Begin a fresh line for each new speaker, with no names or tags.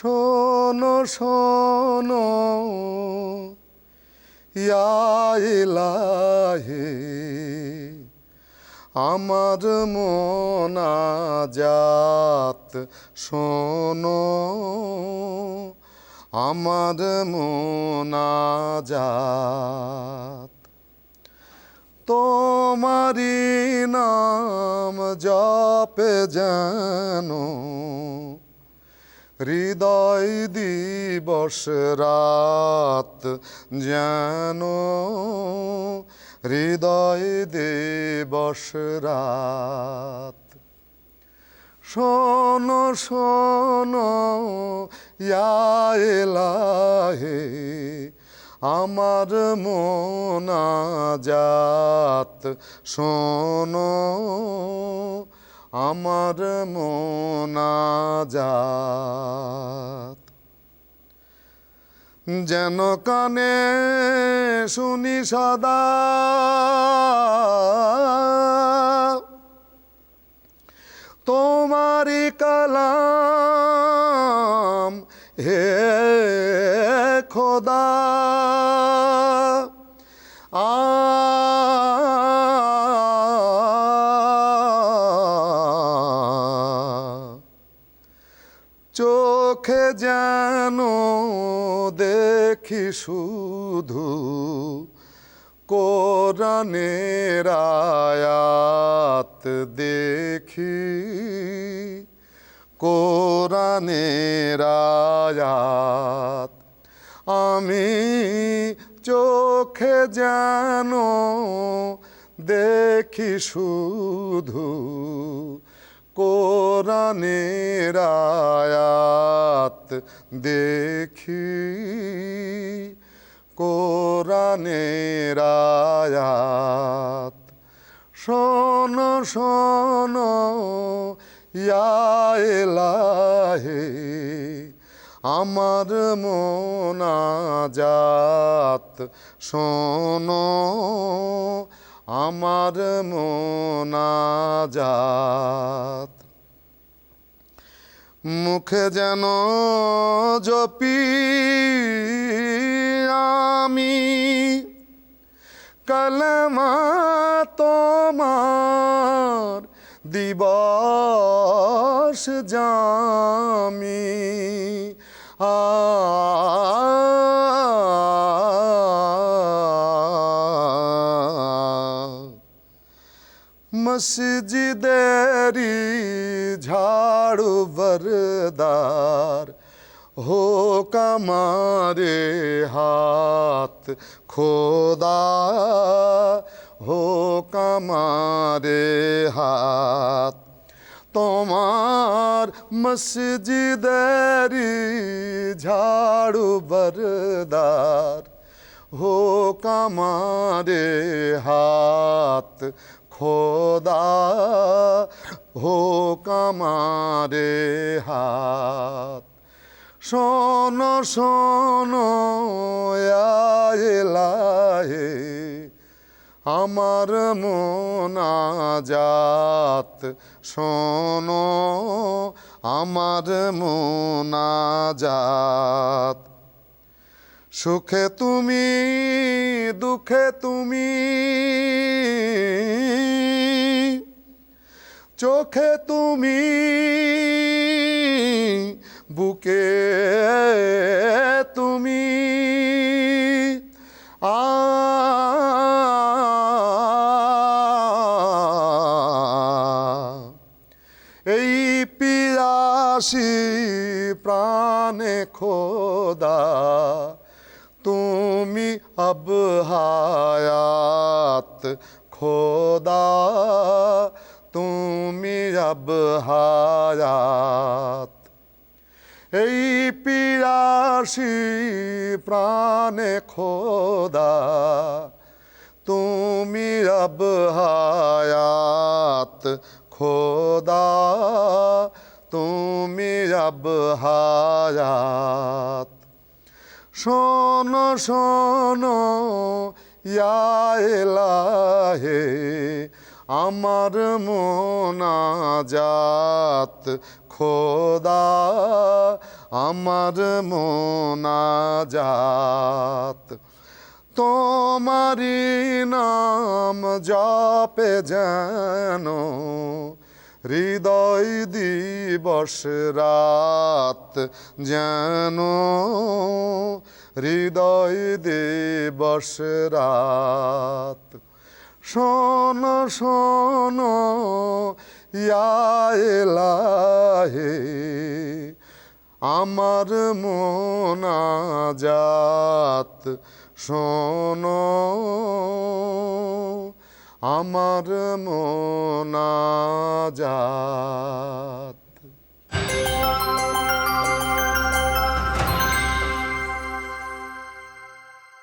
শোনো শোনো ইলাহি আমার মোনাজাত শোনো আমার মোনাজাত। তোমারি নাম জপে যেন হৃদয় দিবস রাত যেন হৃদয় দিবস রাত। শোনো শোনো ইয়া এলাহে আমার মোনাজাত। শোনো আমার মোনাজাত যেন কানে শুনি সদা। তোমারি কালাম হে খোদা। চোখে যেন দেখি শুধু কোরআনের আয়াত দেখি। কোরআনের আয়াত। আমি চোখে যেন দেখি শুধু কোরআনের আয়াত দেখি। কোরআনের আয়াত। শোনো শোনো ইয়া এলাহে আমার মোনাজাত শোনো। আমার মোনাজাত মুখে যেন জপি আমি কলমা তোমার দিবস জামি। আ মসজিদেরি ঝাড়ু বরদার হো কমারে হাত খোদা হো কমারে হাত তোমার মসজিদেরি ঝাড়ু বরদার হো কামারে হাত খোদা হো কামারে হাত। শোনো শোনো এলাহে আমার মোনাজাত। শোনো, আমার মোনাজাত। সুখে তুমি, দুঃখে তুমি চোখে তুমি বুকে তুমি এই পিয়াসি প্রাণে খোদা তুমি আব খোদা তুমি রব হায়াত। এই পিয়াসি প্রাণে খোদা, তুমি রব হায়াত খোদা, তুমি রব হায়াত। শোনো শোনো, ইয়া এলাহে আমার মোনাজাত, খোদা, আমার মোনাজাত। তোমারি নাম জপে যেন হৃদয় দিবস রাত যেন হৃদয় দিবস রাত। শোনো শোনো ইয়া এলাহে আমার মোনাজাত শোনো আমার মোনাজাত।